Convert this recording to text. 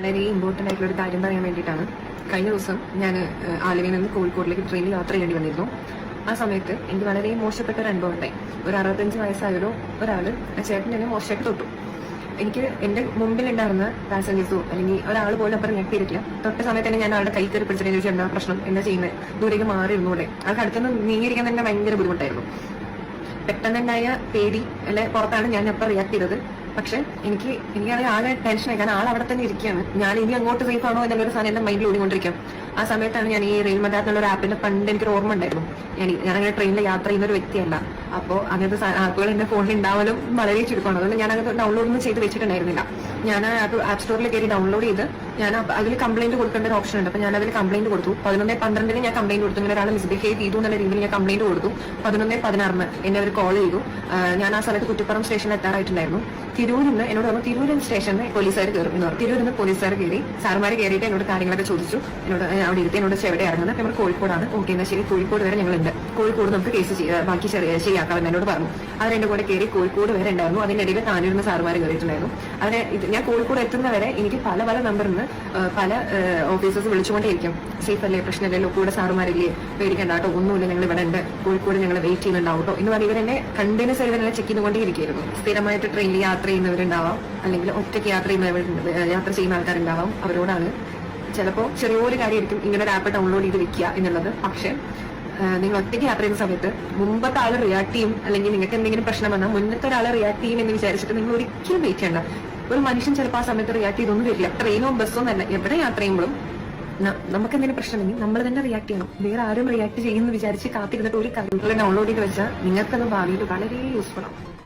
വളരെ ഇമ്പോർട്ടന്റ് ആയിട്ടുള്ള ഒരു കാര്യം പറയാൻ വേണ്ടിയിട്ടാണ്. കഴിഞ്ഞ ദിവസം ഞാൻ ആലുവയിൽ നിന്ന് കോഴിക്കോടിലേക്ക് ട്രെയിനിൽ യാത്ര ചെയ്യേണ്ടി വന്നിരുന്നു. ആ സമയത്ത് എനിക്ക് വളരെ മോശപ്പെട്ട ഒരു അനുഭവം ഉണ്ടായി. ഒരു അറുപത്തഞ്ച് വയസ്സായൊരു ഒരാൾ ചേട്ടൻ എന്നെ മോശമായിട്ട് തൊട്ടു. എനിക്ക് എന്റെ മുമ്പിലുണ്ടായിരുന്ന പാസഞ്ചേഴ്സോ അല്ലെങ്കിൽ ഒരാൾ പോലും അപ്പുറം ഞെട്ടിയിരിക്കില്ല തൊട്ട സമയത്ത് തന്നെ ഞാൻ ആളുടെ കൈ കയറി പിടിച്ചിട്ട് ചോദിച്ചു എന്താ പ്രശ്നം? എന്താ ചെയ്യുന്നത് ദൂരേക്ക് മാറി ഇരുന്നൂടെ ആൾക്ക് അടുത്തുനിന്ന് നീങ്ങിയിരിക്കാൻ തന്നെ ഭയങ്കര ബുദ്ധിമുട്ടായിരുന്നു. പെട്ടെന്നുണ്ടായ പേടി അല്ലെ പുറത്താണ് ഞാൻ അപ്പം റിയാക്ട് ചെയ്തത്. പക്ഷെ എനിക്ക് എനിക്കത് ആകെ ടെൻഷനായി കാരണം ആൾ അവിടെ തന്നെ ഇരിക്കുകയാണ്. ഞാൻ ഇനി അങ്ങോട്ട് സേഫ് ആണോ എന്നുള്ളൊരു സാധനം എന്റെ മൈൻഡിൽ ഓടിക്കൊണ്ടിരിക്കും ആ സമയത്താണ് ഞാൻ ഈ റെയിൽ മദാർ എന്നുള്ള ഒരു ആപ്പിന്റെ പണ്ട് എനിക്കൊരു ഓർമ്മ ഉണ്ടായിരുന്നു. ഞാൻ അങ്ങനെ ട്രെയിനിൽ യാത്ര ചെയ്യുന്ന ഒരു വ്യക്തിയല്ല. അപ്പോൾ അങ്ങനത്തെ ആപ്പുകൾ എന്റെ ഫോണിൽ ഉണ്ടാവലും വളരെ ചുരുക്കമാണ്. അതുകൊണ്ട് ഞാൻ അത് ഡൗൺലോഡ് ഒന്നും ചെയ്ത് വെച്ചിട്ടുണ്ടായിരുന്നില്ല. ഞാൻ ആപ്പ് ആപ്പ് സ്റ്റോറിൽ കയറി ഡൗൺലോഡ് ചെയ്ത് ഞാൻ അതിൽ കംപ്ലൈന്റ് കൊടുക്കേണ്ട ഒരു ഓപ്ഷൻ ഉണ്ട്. അപ്പൊ ഞാൻ അതിൽ കംപ്ലൈന്റ് കൊടുത്തു. പതിനൊന്ന് പന്ത്രണ്ടിന് ഞാൻ കംപ്ലൈന്റ് കൊടുത്തു. ഇങ്ങനെ ഒരാൾ മിസ്ബിഹേവ് ചെയ്തു എന്നുള്ള രീതിയിൽ ഞാൻ കംപ്ലൈന്റ് കൊടുത്തു. പതിനൊന്ന് പതിനാറിന് എന്നെ അവർ കോൾ ചെയ്തു. ഞാൻ ആ സ്ഥലത്ത് കുറ്റിപ്പുറം സ്റ്റേഷനിൽ എത്താറായിട്ടുണ്ടായിരുന്നു. തിരൂരിൽ നിന്ന് എന്നോട് പറഞ്ഞു തിരൂരിൽ സ്റ്റേഷനിൽ പോലീസുകാർ കയറുന്നു തിരൂരിൽ നിന്ന് പോലീസുകാർ കയറി സാറുമാർ കയറിയിട്ട് എന്നോട് കാര്യങ്ങളൊക്കെ ചോദിച്ചു. എന്നോട് അവിടെ ഇരുത്തി എന്നോട് എവിടെ ഇറങ്ങുന്നത് നമ്മൾ കോഴിക്കോടാണ്. ഓക്കെ എന്നാൽ ശരി. കോഴിക്കോട് വരെ ഞങ്ങളുണ്ട് കോഴിക്കോട് നമുക്ക് കേസ് ബാക്കി ശരിയാക്കാമെന്ന് എന്നോട് പറഞ്ഞു. അവർ എന്റെ കൂടെ കയറി കോഴിക്കോട് വരെ ഉണ്ടായിരുന്നു. അതിനിടയിൽ താനൂരിന്ന് സാറുമാർ കയറിയിട്ടുണ്ടായിരുന്നു. അതിനെ ഞാൻ കോഴിക്കോട് എത്തുന്നവരെ എനിക്ക് പല പല നമ്പറിൽ നിന്ന് പല ഓഫീസേഴ്സ് വിളിച്ചുകൊണ്ടേയിരിക്കും. സേഫ് അല്ലേ? പ്രശ്നമില്ലല്ലോ. കൂടെ സാറുമാരില്ലേ? പേടിക്കണ്ട കേട്ടോ. ഒന്നുമില്ല. ഞങ്ങൾ ഇവിടെ ഉണ്ട്. കോഴിക്കോട് ഞങ്ങൾ വെയിറ്റ് ചെയ്യുന്നുണ്ടാവും കേട്ടോ. എന്ന് പറഞ്ഞ് ഇവരെന്നെ കണ്ടിന്യൂസ് ഇവരെന്നെ ചെക്ക് ചെയ്തുകൊണ്ടേയിരിക്കുന്നു സ്ഥിരമായിട്ട് ട്രെയിനിൽ യാത്ര ചെയ്യുന്നവരുണ്ടാവാം. അല്ലെങ്കിൽ ഒറ്റയ്ക്ക് യാത്ര ചെയ്യുന്നവരുണ്ട്. യാത്ര ചെയ്യുന്ന ആൾക്കാരുണ്ടാവാം. അവരോടാണ് ചിലപ്പോൾ ചെറിയൊരു കാര്യമായിരിക്കും ഇങ്ങനെ ഒരു ആപ്പ് ഡൗൺലോഡ് ചെയ്ത് വെക്കുക എന്നുള്ളത്. പക്ഷേ നിങ്ങൾ ഒറ്റയ്ക്ക് യാത്ര ചെയ്യുന്ന സമയത്ത് മുമ്പത്തെ ആൾ റിയാക്ട് ചെയ്യും അല്ലെങ്കിൽ നിങ്ങൾക്ക് എന്തെങ്കിലും പ്രശ്നം വന്നാൽ മുന്നത്തെ ഒരാൾ റിയാക്ട് ചെയ്യും എന്ന് വിചാരിച്ചിട്ട് നിങ്ങൾ ഒരിക്കലും വെയിറ്റ് ചെയ്യണ്ട. ഒരു മനുഷ്യൻ ചിലപ്പോൾ ആ സമയത്ത് റിയാക്ട് ചെയ്തൊന്നും വരില്ല. ട്രെയിനോ ബസ്സോ എന്നല്ല എവിടെ യാത്ര ചെയ്യുമ്പോഴും നമുക്ക് എന്തെങ്കിലും പ്രശ്നമെങ്കിൽ നമ്മൾ തന്നെ റിയാക്ട് ചെയ്യണം. വേറെ ആരും റിയാക്ട് ചെയ്യുമെന്ന് വിചാരിച്ച് കാത്തിരുന്നിട്ട് ഒരു കാര്യം ഡൗൺലോഡ് ചെയ്ത് വെച്ചാൽ നിങ്ങൾക്കത് ഭാവിയിൽ വളരെ യൂസ്ഫുൾ ആവും